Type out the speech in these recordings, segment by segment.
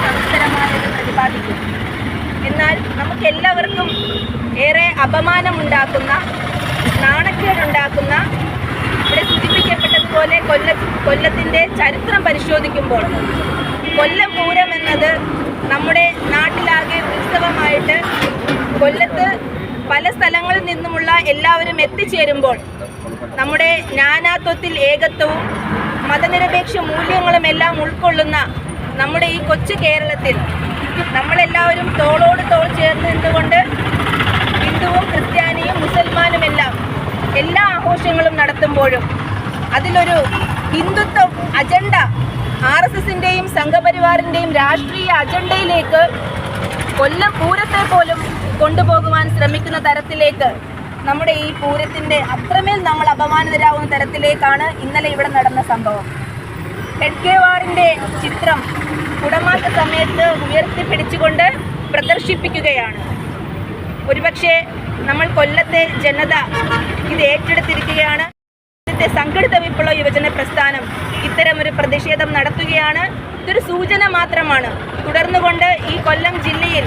സംസ്കരമായത് പ്രതിപാദിക്കും. എന്നാൽ നമുക്ക് എല്ലാവർക്കും ഏറെ അപമാനമുണ്ടാക്കുന്ന നാണക്കേടുണ്ടാക്കുന്ന ഇവിടെ സൂചിപ്പിക്കപ്പെട്ടതുപോലെ കൊല്ല കൊല്ലത്തിന്റെ ചരിത്രം പരിശോധിക്കുമ്പോൾ കൊല്ലം പൂരം എന്നത് നമ്മുടെ നാട്ടിലാകെ ഉത്സവമായിട്ട് കൊല്ലത്ത് പല സ്ഥലങ്ങളിൽ നിന്നുമുള്ള എല്ലാവരും എത്തിച്ചേരുമ്പോൾ നമ്മുടെ നാനാത്വത്തിൽ ഏകത്വവും മതനിരപേക്ഷ മൂല്യങ്ങളും എല്ലാം ഉൾക്കൊള്ളുന്ന നമ്മുടെ ഈ കൊച്ചു കേരളത്തിൽ നമ്മളെല്ലാവരും തോളോട് തോൾ ചേർന്ന് നിന്നുകൊണ്ട് ഹിന്ദുവും ക്രിസ്ത്യാനിയും മുസൽമാനും എല്ലാം എല്ലാ ആഘോഷങ്ങളും നടത്തുമ്പോഴും അതിലൊരു ഹിന്ദുത്വ അജണ്ട ആർ എസ് എസിന്റെയും സംഘപരിവാറിന്റെയും രാഷ്ട്രീയ അജണ്ടയിലേക്ക് കൊല്ലം പൂരത്തെ പോലും കൊണ്ടുപോകുവാൻ ശ്രമിക്കുന്ന തരത്തിലേക്ക് നമ്മുടെ ഈ പൂരത്തിന്റെ അത്രമേൽ നമ്മൾ അപമാനിതരാകുന്ന തരത്തിലേക്കാണ് ഇന്നലെ ഇവിടെ നടന്ന സംഭവം. ഹെഡ്ഗേവാറിന്റെ ചിത്രം കുടമാറ്റ സമയത്ത് ഉയർത്തിപ്പിടിച്ചുകൊണ്ട് പ്രദർശിപ്പിക്കുകയാണ്. ഒരുപക്ഷെ നമ്മൾ കൊല്ലത്തെ ജനത ഇത് ഏറ്റെടുത്തിരിക്കുകയാണ്. ഇന്നത്തെ സംഘടിത വിപ്ലവ യുവജന പ്രസ്ഥാനം ഇത്തരമൊരു പ്രതിഷേധം നടത്തുകയാണ്. ഇതൊരു സൂചന മാത്രമാണ്. തുടർന്നുകൊണ്ട് ഈ കൊല്ലം ജില്ലയിൽ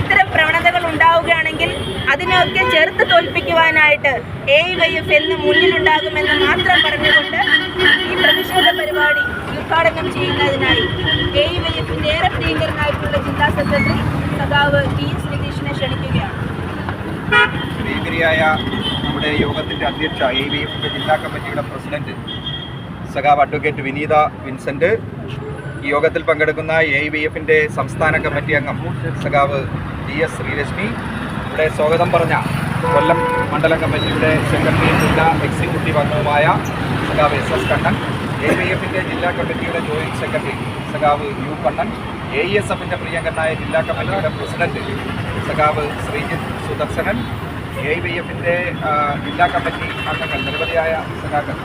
ഇത്തരം പ്രവണതകൾ ഉണ്ടാവുകയാണെങ്കിൽ അതിനെയൊക്കെ ചെറുത്ത് തോൽപ്പിക്കുവാനായിട്ട് എ വൈ എഫ് എന്ന് മുന്നിലുണ്ടാകുമെന്ന് മാത്രം പറഞ്ഞുകൊണ്ട് ഈ പ്രതിഷേധ പരിപാടി ഉദ്ഘാടനം ചെയ്യുന്നതിനായി എ വൈ എഫിന്റെ ഏറെ പ്രിയങ്കരനായിട്ടുള്ള ജില്ലാ സെക്രട്ടറി സഖാവ് പി ശ്രീകൃഷ്ണനെ ക്ഷണിക്കുകയാണ്. ശ്രീഗിരിയായ നമ്മുടെ യോഗത്തിന്റെ അധ്യക്ഷ എ വി എഫിന്റെ ജില്ലാ കമ്മിറ്റിയുടെ പ്രസിഡന്റ് സഖാവ് അഡ്വക്കേറ്റ് വിനീത വിൻസെന്റ് ഈ യോഗത്തിൽ പങ്കെടുക്കുന്ന എ വി എഫിന്റെ സംസ്ഥാന കമ്മിറ്റി അംഗം സഖാവ് ജി എസ് ശ്രീലക്ഷ്മി ഇവിടെ സ്വാഗതം പറഞ്ഞ കൊല്ലം മണ്ഡലം കമ്മിറ്റിയുടെ സെക്രട്ടറി ജില്ലാ എക്സിക്യൂട്ടീവ് അംഗവുമായ സഖാവ് S S Kannan A P എഫിന്റെ ജില്ലാ കമ്മിറ്റിയുടെ ജോയിന്റ് സെക്രട്ടറി സഖാവ് U Kannan A E S എഫിന്റെ പ്രിയങ്കനായ ജില്ലാ കമ്മിറ്റിയുടെ പ്രസിഡന്റ് സഖാവ് ശ്രീജിത്ത് സുദർശനൻ എ വി എഫിന്റെ ജില്ലാ കമ്മിറ്റി അംഗങ്ങൾ നിരവധിയായ സഖാക്കൾ.